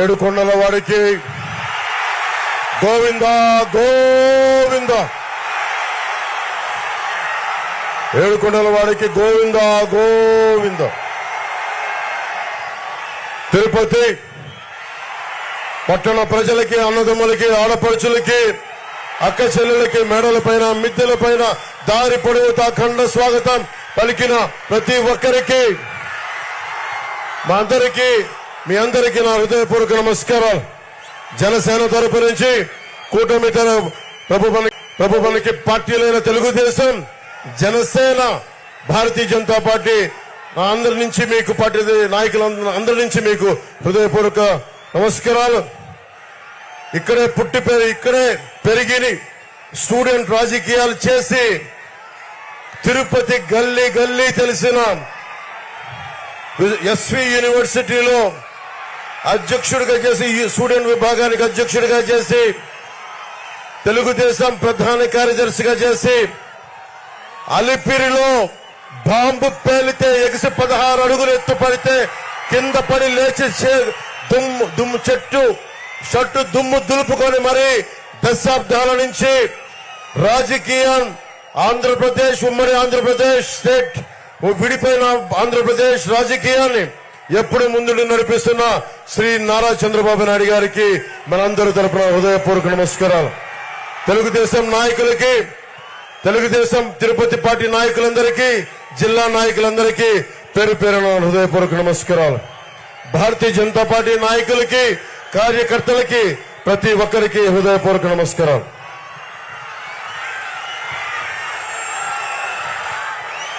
ఏడు కొండల గోవింద గోవింద. ఏడు కొండల గోవింద గోవింద. తిరుపతి పట్టణ ప్రజలకి అన్నదమ్ములకి ఆడపడుచులకి అక్క చెల్లెలకి మేడల పైన మిద్దెల పైన దారి పొడవుతా ఖండ స్వాగతం పలికిన ప్రతి ఒక్కరికి. మా అందరికీ మీ అందరికి నా హృదయపూర్వక నమస్కారాలు. జనసేన తరపు నుంచి కూటమి తర- ప్రభుత్వ ప్రభుత్వానికి పార్టీలైన తెలుగుదేశం జనసేన భారతీయ జనతా పార్టీ నా అందరి నుంచి మీకు పార్టీ నాయకుల అందరి నుంచి మీకు హృదయపూర్వక నమస్కారాలు. ఇక్కడే పుట్టి ఇక్కడే పెరిగి స్టూడెంట్ రాజకీయాలు చేసి తిరుపతి గల్లీ గల్లీ తెలిసిన ఎస్వి యూనివర్సిటీలో అధ్యక్షుడిగా చేసి స్టూడెంట్ విభాగానికి అధ్యక్షుడిగా చేసి తెలుగుదేశం ప్రధాన కార్యదర్శిగా చేసి అలిపిరిలో బాంబు పేలితే ఎగిసి పదహారు అడుగులు ఎత్తుపడితే కింద పడి లేచి దుమ్ము దుమ్ము చెట్టు షట్టు దుమ్ము దులుపుకొని మరి దశాబ్దాల నుంచి రాజకీయం ఆంధ్రప్రదేశ్ ఉమ్మడి ఆంధ్రప్రదేశ్ స్టేట్ విడిపోయిన ఆంధ్రప్రదేశ్ రాజకీయాన్ని ఎప్పుడు ముందుండి నడిపిస్తున్న శ్రీ నారా చంద్రబాబు నాయుడు గారికి మనందరి తరపున హృదయపూర్వక నమస్కారాలు. తెలుగుదేశం నాయకులకి తెలుగుదేశం తిరుపతి పార్టీ నాయకులందరికీ జిల్లా నాయకులందరికీ పేరు పేరున హృదయపూర్వక నమస్కారాలు. భారతీయ జనతా పార్టీ నాయకులకి కార్యకర్తలకి ప్రతి ఒక్కరికి హృదయపూర్వక నమస్కారాలు.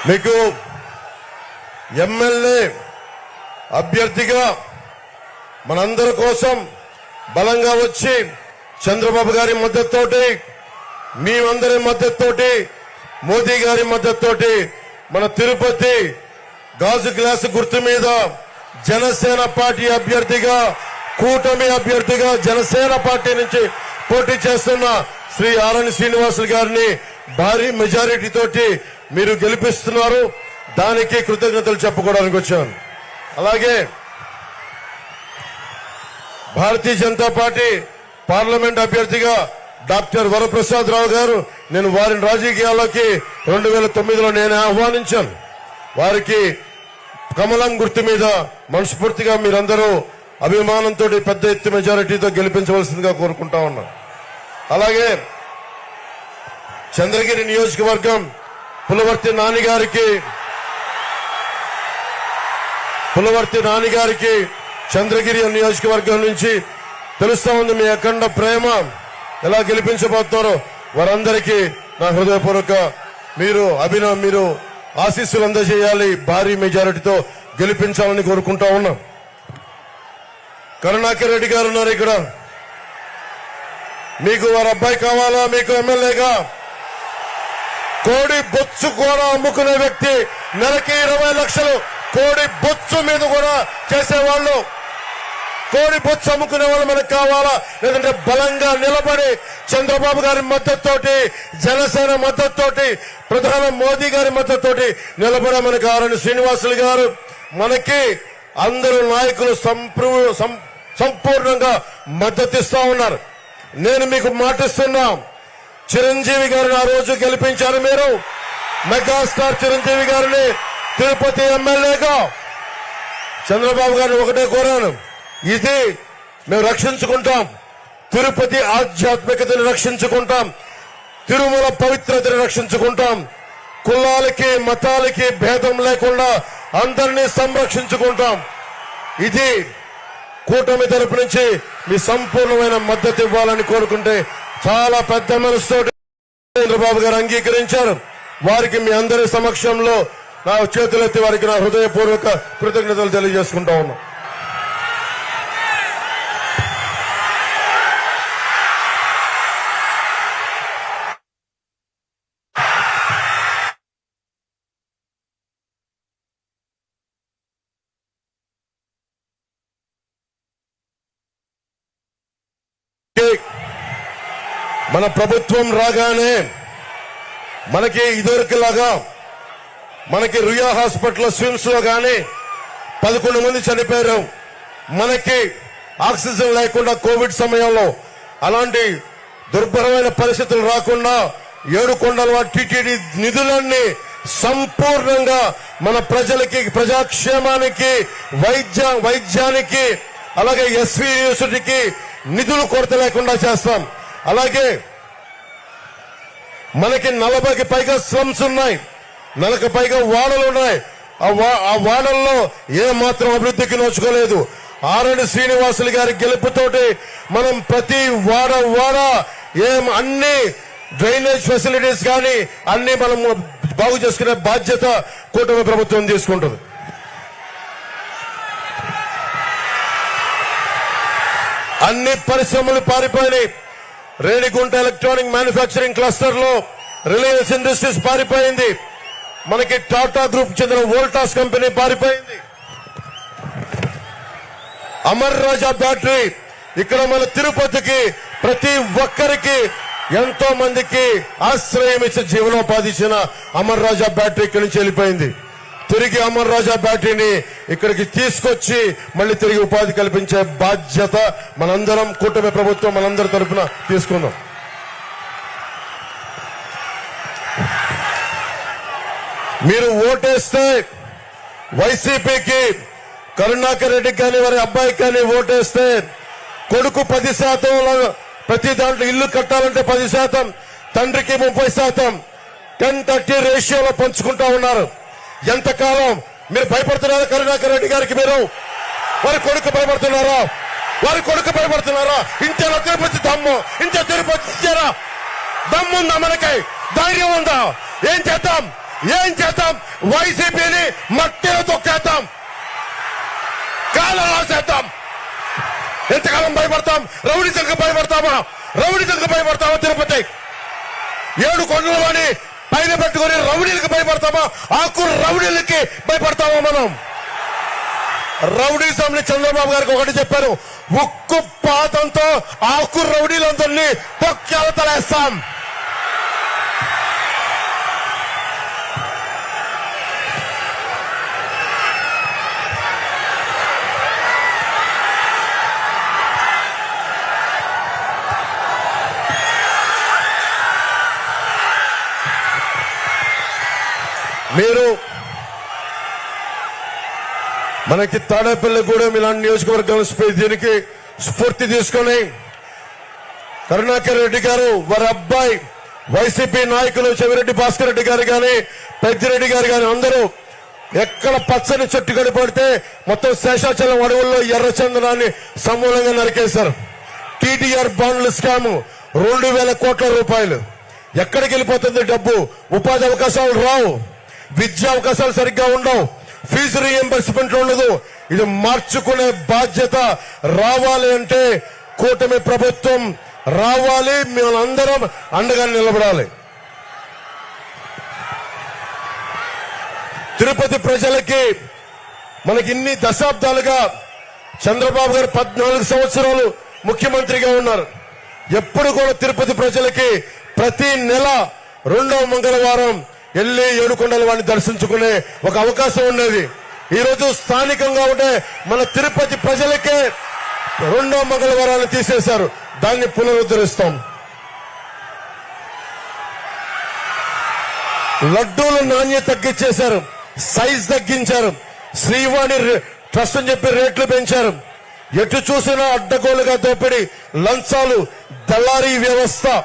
మీకు ఎమ్మెల్యే అభ్యర్థిగా మనందరి కోసం బలంగా వచ్చి చంద్రబాబు గారి మద్దతుతోటి మేమందరి మద్దతుతోటి మోదీ గారి మద్దతుతోటి మన తిరుపతి గాజు గ్లాసు గుర్తు మీద జనసేన పార్టీ అభ్యర్థిగా కూటమి అభ్యర్థిగా జనసేన పార్టీ నుంచి పోటీ చేస్తున్న శ్రీ ఆరణి శ్రీనివాసులు గారిని భారీ మెజారిటీ తోటి మీరు గెలిపిస్తున్నారు. దానికి కృతజ్ఞతలు చెప్పుకోవడానికి వచ్చాను. అలాగే భారతీయ జనతా పార్టీ పార్లమెంట్ అభ్యర్థిగా డాక్టర్ వరప్రసాద్ రావు గారు నేను వారిని రాజకీయాల్లోకి రెండు వేల తొమ్మిదిలో నేను ఆహ్వానించాను. వారికి కమలం గుర్తు మీద మనస్ఫూర్తిగా మీరందరూ అభిమానంతో పెద్ద ఎత్తు మెజారిటీతో గెలిపించవలసిందిగా కోరుకుంటా ఉన్నా అలాగే చంద్రగిరి నియోజకవర్గం పులవర్తి నాని గారికి పులవర్తి నాన్నగారికి చంద్రగిరి నియోజకవర్గం నుంచి తెలుస్తా ఉంది మీ అఖండ ప్రేమ. ఎలా గెలిపించబోతున్నారో వారందరికీ నా హృదయపూర్వక మీరు అభినవ్ మీరు ఆశీస్సులు అందజేయాలి. భారీ మెజారిటీతో గెలిపించాలని కోరుకుంటా ఉన్నాం. కరుణాకర్ రెడ్డి గారు ఉన్నారు ఇక్కడ. మీకు వారి అబ్బాయి కావాలా? మీకు ఎమ్మెల్యేగా? కోడి బొచ్చు కూడా అమ్ముకునే వ్యక్తి నెలకి ఇరవై లక్షలు కోడి బొచ్చు మీద కూడా చేసేవాళ్ళు. కోడి బొచ్చు అమ్ముకునే వాళ్ళు మనకు కావాలా? లేదంటే బలంగా నిలబడి చంద్రబాబు గారి మద్దతుతోటి జనసేన మద్దతుతోటి ప్రధాని మోదీ గారి మద్దతుతోటి నిలబడే మనకు కావాలని శ్రీనివాసులు గారు. మనకి అందరూ నాయకులు సం- సంపూర్ణంగా మద్దతిస్తా ఉన్నారు. నేను మీకు మాటిస్తున్నా చిరంజీవి గారిని ఆ రోజు గెలిపించారు మీరు. మెగాస్టార్ చిరంజీవి గారిని తిరుపతి ఎమ్మెల్యేగా చంద్రబాబు గారిని ఒకటే కోరాను. ఇది మేము రక్షించుకుంటాం. తిరుపతి ఆధ్యాత్మికతను రక్షించుకుంటాం. తిరుమల పవిత్రతను రక్షించుకుంటాం. కులాలకి మతాలకి భేదం లేకుండా అందరినీ సంరక్షించుకుంటాం. ఇది కూటమి తరపు నుంచి మీ సంపూర్ణమైన మద్దతు ఇవ్వాలని కోరుకుంటే చాలా పెద్ద మనసుతో చంద్రబాబు గారు అంగీకరించారు. వారికి మీ అందరి సమక్షంలో నా చేతులెత్తి వారికి నా హృదయపూర్వక కృతజ్ఞతలు తెలియజేసుకుంటా ఉన్నా. మన ప్రభుత్వం రాగానే మనకి ఇదివరకులాగా మనకి రుయా హాస్పిటల్ స్విమ్స్లో గాని పదకొండు మంది చనిపోయారు. మనకి ఆక్సిజన్ లేకుండా కోవిడ్ సమయంలో అలాంటి దుర్భరమైన పరిస్థితులు రాకుండా ఏడు కొండల టిటిడి టీటీడీ నిధులన్నీ సంపూర్ణంగా మన ప్రజలకి ప్రజాక్షేమానికి వైద్య వైద్యానికి అలాగే ఎస్వి యూనివర్సిటీకి నిధులు కొరత లేకుండా చేస్తాం. అలాగే మనకి నలభైకి పైగా స్లమ్స్ ఉన్నాయి. నెలకు పైగా వాడలు ఉన్నాయి. ఆ వా- ఆ వాడల్లో ఏ మాత్రం అభివృద్ధికి నోచుకోలేదు. ఆరణి శ్రీనివాసులు గారి గెలుపుతోటి మనం ప్రతి వాడ వాడ ఏం అన్ని డ్రైనేజ్ ఫెసిలిటీస్ కానీ అన్ని మనం బాగు చేసుకునే బాధ్యత కూటమి ప్రభుత్వం తీసుకుంటుంది. అన్ని పరిశ్రమలు పారిపోయినాయి. రేణిగుంట ఎలక్ట్రానిక్ మ్యానుఫ్యాక్చరింగ్ క్లస్టర్లో రిలయన్స్ ఇండస్ట్రీస్ పారిపోయింది. మనకి టాటా గ్రూప్ చెందిన వోల్టాస్ కంపెనీ పారిపోయింది. అమర్ రాజా బ్యాటరీ ఇక్కడ మన తిరుపతికి ప్రతి ఒక్కరికి ఎంతో మందికి ఆశ్రయం ఇచ్చే జీవనోపాధి ఇచ్చిన అమర్ రాజా బ్యాటరీ ఇక్కడి నుంచి వెళ్ళిపోయింది. తిరిగి అమర్ రాజా బ్యాటరీని ఇక్కడికి తీసుకొచ్చి మళ్ళీ తిరిగి ఉపాధి కల్పించే బాధ్యత మనందరం కూటమి ప్రభుత్వం మనందరి తరపున తీసుకుందాం. మీరు ఓటేస్తే వైసీపీకి కరుణాకర్ రెడ్డికి కానీ వారి అబ్బాయికి కానీ ఓటేస్తే కొడుకు పది శాతం ప్రతి దాంట్లో ఇల్లు కట్టాలంటే పది శాతం తండ్రికి ముప్పై శాతం టెన్ థర్టీ రేషియోలో పంచుకుంటా ఉన్నారు. ఎంతకాలం? మీరు భయపడుతున్నారా కరుణాకర్ రెడ్డి గారికి మీరు? వారి కొడుకు భయపడుతున్నారా? వారి కొడుకు భయపడుతున్నారా? ఇంతలో తిరుపతి దమ్ము ఇంత తిరుపతి ఇచ్చారా దమ్ముందా మనకై? ధైర్యం ఉందా? ఏం చేద్దాం? ఏం చేద్దాం? వైసీపీని మట్టిలో తొక్కేద్దాం. కాలం రాసేద్దాం ఎంతకాలం భయపడతాం? రౌడీ సంఘ భయపడతామా? రౌడీ సంఘ భయపడతామా తిరుపతి? ఏడు కొండలు వాడి పైన పెట్టుకుని రౌడీలకు భయపడతామా? ఆకులు రౌడీలకి భయపడతామా మనం? రౌడీజంని చంద్రబాబు గారికి ఒకటి చెప్పారు ఉక్కు పాతంతో ఆకు రౌడీలందరినీ తొక్కేల మనకి తాడేపల్లిగూడెం ఇలాంటి నియోజకవర్గాల దీనికి స్ఫూర్తి తీసుకొని కరుణాకర్ రెడ్డి గారు వారి అబ్బాయి వైసీపీ నాయకులు చెవిరెడ్డి భాస్కర్ రెడ్డి గారు కానీ పెద్దిరెడ్డి గారు కానీ అందరూ ఎక్కడ పచ్చని చెట్టు కడిపడితే మొత్తం శేషాచలం అడవుల్లో ఎర్రచందనాన్ని సమూలంగా నరికేశారు. టీటీఆర్ బాండ్ల స్కాము రెండు వేల కోట్ల రూపాయలు. ఎక్కడికి వెళ్ళిపోతుంది డబ్బు? ఉపాధి అవకాశాలు రావు. విద్యా అవకాశాలు సరిగ్గా ఉండవు. ఫీజు రీఎంబర్స్మెంట్ ఉండదు. ఇది మార్చుకునే బాధ్యత రావాలి అంటే కూటమి ప్రభుత్వం రావాలి మేమందరం అండగా నిలబడాలి. తిరుపతి ప్రజలకి మనకి ఇన్ని దశాబ్దాలుగా చంద్రబాబు గారు పద్నాలుగు సంవత్సరాలు ముఖ్యమంత్రిగా ఉన్నారు. ఎప్పుడు కూడా తిరుపతి ప్రజలకి ప్రతి నెల రెండవ మంగళవారం వెళ్ళి ఏడుకొండల వాడిని దర్శించుకునే ఒక అవకాశం ఉండేది. ఈరోజు స్థానికంగా ఉండే మన తిరుపతి ప్రజలకే రెండో మంగళవారాన్ని తీసేశారు. దాన్ని పునరుద్ధరిస్తాం. లడ్డూల నాణ్యత తగ్గించేశారు. సైజ్ తగ్గించారు. శ్రీవాణి రే- ట్రస్ట్ అని చెప్పి రేట్లు పెంచారు. ఎటు చూసినా అడ్డగోలుగా దోపిడి లంచాలు దళారీ వ్యవస్థ.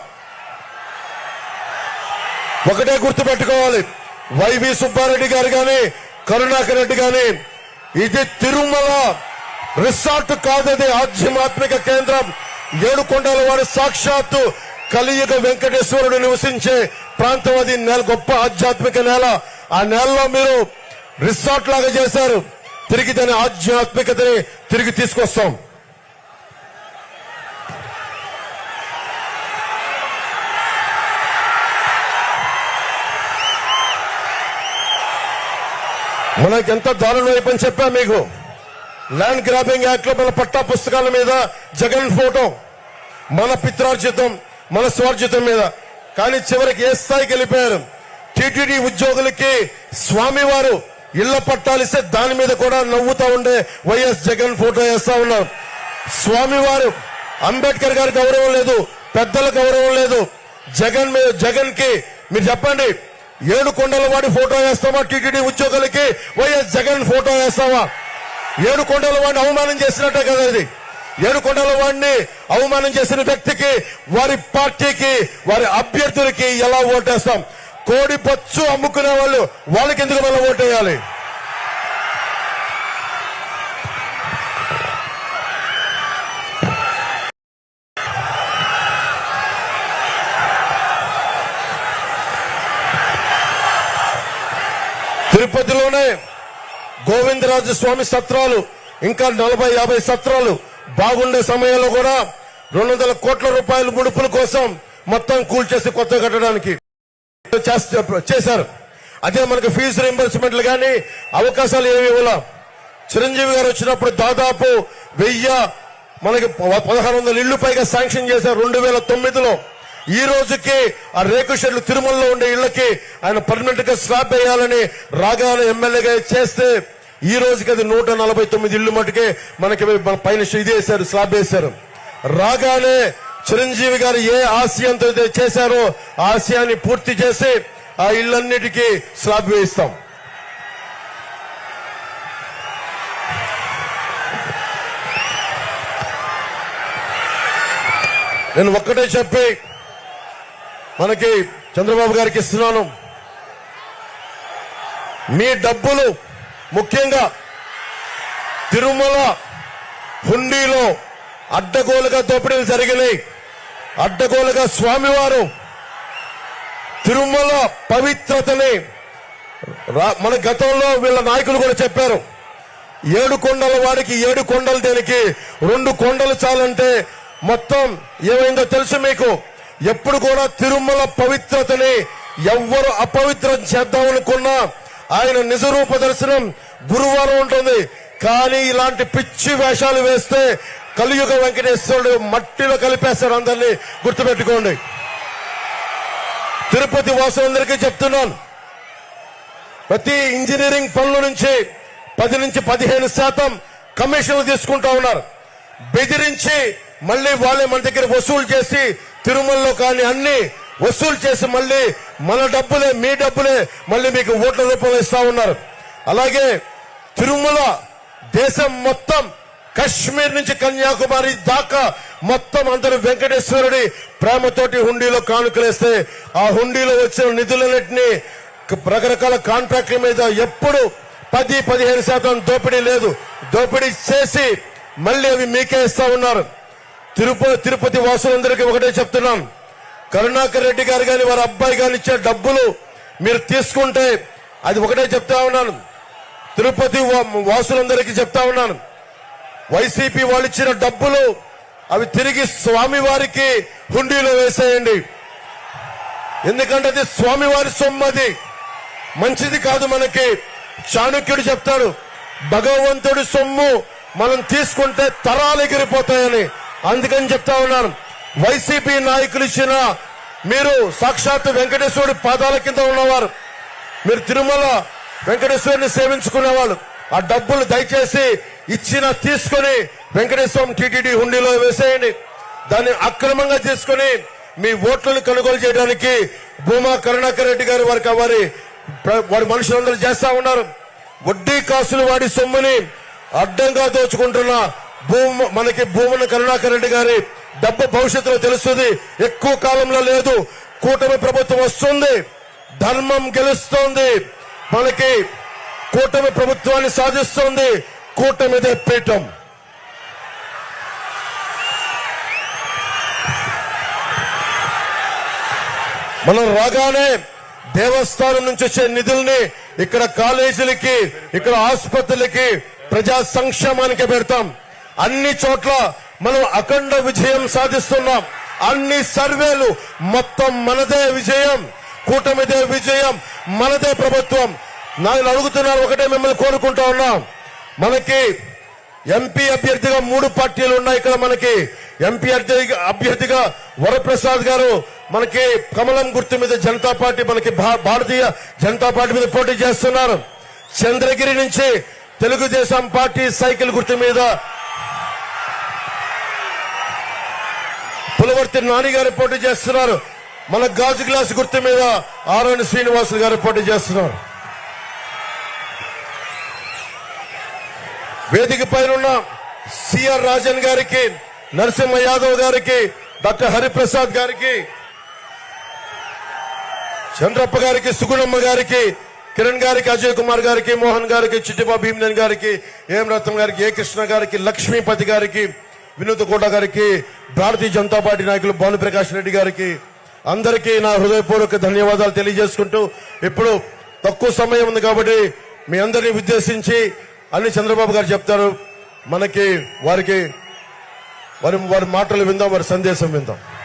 ఒకటే గుర్తుపెట్టుకోవాలి. వైవి సుబ్బారెడ్డి గారు గాని కరుణాకర్ రెడ్డి గాని ఇది తిరుమల రిసార్ట్ కాదది ఆధ్యాత్మిక కేంద్రం. ఏడుకొండల వారి సాక్షాత్తు కలియుగ వెంకటేశ్వరుడు నివసించే ప్రాంతం అది నేల గొప్ప ఆధ్యాత్మిక నేల. ఆ నేలలో మీరు రిసార్ట్ లాగా చేశారు. తిరిగి దాని ఆధ్యాత్మికతని తిరిగి తీసుకొస్తాం. మనకి ఎంత దారుణం అయిపోయింది చెప్పా మీకు. ల్యాండ్ గ్రాబింగ్ యాక్ట్లో మన పట్టా పుస్తకాల మీద జగన్ ఫోటో మన పిత్రార్జితం మన స్వార్జితం మీద. కానీ చివరికి ఏ స్థాయికి వెళ్ళిపోయారు? టీటీడీ ఉద్యోగులకి స్వామివారు ఇళ్ళ పట్టాలిస్తే దాని మీద కూడా నవ్వుతా ఉండే వైఎస్ జగన్ ఫోటో వేస్తా ఉన్నారు స్వామివారు అంబేద్కర్ గారి గౌరవం లేదు పెద్దల గౌరవం లేదు. జగన్ మీద జగన్కి మీరు చెప్పండి ఏడు కొండల వాడి ఫోటో వేస్తావా టీటీడీ ఉద్యోగులకి? వైఎస్ జగన్ ఫోటో వేస్తావా? ఏడు కొండల వాడిని అవమానం చేసినట్టే కదా ఇది. ఏడు కొండల వాడిని అవమానం చేసిన వ్యక్తికి వారి పార్టీకి వారి అభ్యర్థులకి ఎలా ఓటేస్తాం? కోడి పచ్చు అమ్ముకునే వాళ్ళు వాళ్ళకి ఎందుకు మళ్ళీ ఓటేయాలి? గోవిందరాజు స్వామి సత్రాలు ఇంకా నలభై యాభై సత్రాలు. బాగుండే సమయంలో కూడా రెండు వందల కోట్ల రూపాయల ముడుపుల కోసం మొత్తం కూల్చేసి కొత్త కట్టడానికి చేశారు. అదే మనకు ఫీజు రీంబర్స్మెంట్లు కానీ అవకాశాలు ఏమి ఇవ్వాల. చిరంజీవి గారు వచ్చినప్పుడు దాదాపు వెయ్యి మనకి ప- పదహారు వందల ఇళ్ళు పైగా శాంక్షన్ చేశారు రెండు వేల తొమ్మిదిలో. ఈ రోజుకి ఆ రేకు షెడ్లు తిరుమలలో ఉండే ఇళ్ళకి ఆయన పర్మనెంట్గా స్లాబ్ వేయాలని రాగానే ఎమ్మెల్యేగా చేస్తే ఈ రోజుకి అది నూట నలభై తొమ్మిది ఇళ్ళు మటుకే మనకి పైన ఇది వేశారు స్లాబ్ వేశారు. రాగానే చిరంజీవి గారు ఏ ఆశయంతో చేశారో ఆశయాన్ని పూర్తి చేసి ఆ ఇళ్ళన్నిటికీ స్లాబ్ వేయిస్తాం. నేను ఒక్కటే చెప్పి మనకి చంద్రబాబు గారికి ఇస్తున్నాను. మీ డబ్బులు ముఖ్యంగా తిరుమల హుండీలో అడ్డగోలుగా దోపిడీలు జరిగినాయి. అడ్డగోలుగా స్వామివారు తిరుమల పవిత్రతని రా- మన గతంలో వీళ్ళ నాయకులు కూడా చెప్పారు. ఏడు కొండల వాడికి ఏడు కొండలు దేనికి రెండు కొండలు చాలంటే మొత్తం ఏమైందో తెలుసు మీకు. ఎప్పుడు కూడా తిరుమల పవిత్రతని ఎవ్వరు అపవిత్రం చేద్దామనుకున్నా ఆయన నిజరూప దర్శనం గురువారం ఉంటుంది. కానీ ఇలాంటి పిచ్చి వేషాలు వేస్తే కలియుగ వెంకటేశ్వరుడు మట్టిలో కలిపేస్తారు అందరినీ గుర్తుపెట్టుకోండి. తిరుపతి వాసులందరికీ చెప్తున్నాను. ప్రతి ఇంజనీరింగ్ పనుల నుంచి పది నుంచి పదిహేను శాతం కమిషన్లు తీసుకుంటా ఉన్నారు. బెదిరించి మళ్ళీ వాళ్ళే మన దగ్గర వసూలు చేసి తిరుమలలో కానీ అన్ని వసూలు చేసి మళ్ళీ మన డబ్బులే మీ డబ్బులే మళ్ళీ మీకు ఓట్ల రూపంలో ఇస్తా ఉన్నారు. అలాగే తిరుమల దేశం మొత్తం కశ్మీర్ నుంచి కన్యాకుమారి దాకా మొత్తం అందరూ వెంకటేశ్వరుడి ప్రేమతోటి హుండీలో కానుకలేస్తే ఆ హుండీలో వచ్చిన నిధులన్నింటినీ రకరకాల కాంట్రాక్ట్ల మీద ఎప్పుడు పది పదిహేను శాతం దోపిడీ లేదు. దోపిడీ చేసి మళ్ళీ అవి మీకే ఇస్తా ఉన్నారు. తిరుపతి తిరుపతి వాసులందరికీ ఒకటే చెప్తున్నాం. కరుణాకర్ రెడ్డి గారు కానీ వారి అబ్బాయి గారు ఇచ్చే డబ్బులు మీరు తీసుకుంటే అది ఒకటే చెప్తా ఉన్నాను. తిరుపతి వాసులందరికీ చెప్తా ఉన్నాను. వైసీపీ వాళ్ళు ఇచ్చిన డబ్బులు అవి తిరిగి స్వామి వారికి హుండీలో వేసేయండి. ఎందుకంటే అది స్వామివారి సొమ్ము అది. మంచిది కాదు మనకి. చాణక్యుడు చెప్తాడు భగవంతుడి సొమ్ము మనం తీసుకుంటే తరాలు ఎగిరిపోతాయని. అందుకని చెప్తా ఉన్నాను. వైసీపీ నాయకులు ఇచ్చిన మీరు సాక్షాత్ వెంకటేశ్వరుడి పాదాల కింద ఉన్నవారు. మీరు తిరుమల వెంకటేశ్వరుని సేవించుకునేవాళ్ళు. ఆ డబ్బులు దయచేసి ఇచ్చిన తీసుకొని వెంకటేశ్వరం టీటీడీ హుండీలో వేసేయండి. దాన్ని అక్రమంగా తీసుకొని మీ ఓట్లను కొనుగోలు చేయడానికి భూమా కరుణాకర్ రెడ్డి గారు వారికి వారి వారి మనుషులందరూ చేస్తా ఉన్నారు. వడ్డీ కాసులు వాడి సొమ్ముని అడ్డంగా దోచుకుంటున్న భూమ మనకి భూమన కరుణాకర్ రెడ్డి గారి డబ్బు భవిష్యత్తులో తెలుస్తుంది. ఎక్కువ కాలంలో లేదు. కూటమి ప్రభుత్వం వస్తుంది. ధర్మం గెలుస్తోంది. మనకి కూటమి ప్రభుత్వాన్ని సాధిస్తోంది. కూటమిదే పీఠం మనం రాగానే దేవస్థానం నుంచి వచ్చే నిధుల్ని ఇక్కడ కాలేజీలకి ఇక్కడ ఆసుపత్రులకి ప్రజా సంక్షేమానికి పెడతాం. అన్ని చోట్ల మనం అఖండ విజయం సాధిస్తున్నాం. అన్ని సర్వేలు మొత్తం మనదే విజయం. కూటమిదే విజయం. మనదే ప్రభుత్వం. నేను అడుగుతున్నాను ఒకటే మిమ్మల్ని కోరుకుంటా ఉన్నాం. మనకి ఎంపీ అభ్యర్థిగా మూడు పార్టీలు ఉన్నాయి ఇక్కడ మనకి. ఎంపీ అభ్యర్థిగా అభ్యర్థిగా వరప్రసాద్ గారు మనకి కమలం గుర్తు మీద జనతా పార్టీ మనకి భా- భారతీయ జనతా పార్టీ మీద పోటీ చేస్తున్నారు. చంద్రగిరి నుంచి తెలుగుదేశం పార్టీ సైకిల్ గుర్తు మీద పులవర్తి నాని గారు పోటీ చేస్తున్నారు. మన గాజు గ్లాస్ గుర్తు మీద ఆరోని శ్రీనివాసులు గారు పోటీ చేస్తున్నారు. వేదిక పైన ఉన్న సిఆర్ రాజన్ గారికి నరసింహ యాదవ్ గారికి డాక్టర్ హరిప్రసాద్ గారికి చంద్రప్ప గారికి సుగుణమ్మ గారికి కిరణ్ గారికి అజయ్ కుమార్ గారికి మోహన్ గారికి చిట్టిబాబు భీమన్ గారికి ఏం రత్నం గారికి ఏ కృష్ణ గారికి లక్ష్మీపతి గారికి వినోద్ కోట గారికి భారతీయ జనతా పార్టీ నాయకులు భానుప్రకాష్ రెడ్డి గారికి అందరికీ నా హృదయపూర్వక ధన్యవాదాలు తెలియజేసుకుంటూ ఇప్పుడు తక్కువ సమయం ఉంది కాబట్టి మీ అందరినీ ఉద్దేశించి అన్ని చంద్రబాబు గారు చెప్తారు. మనకి వారికి వారి వారి మాటలు విందాం వారి సందేశం విందాం.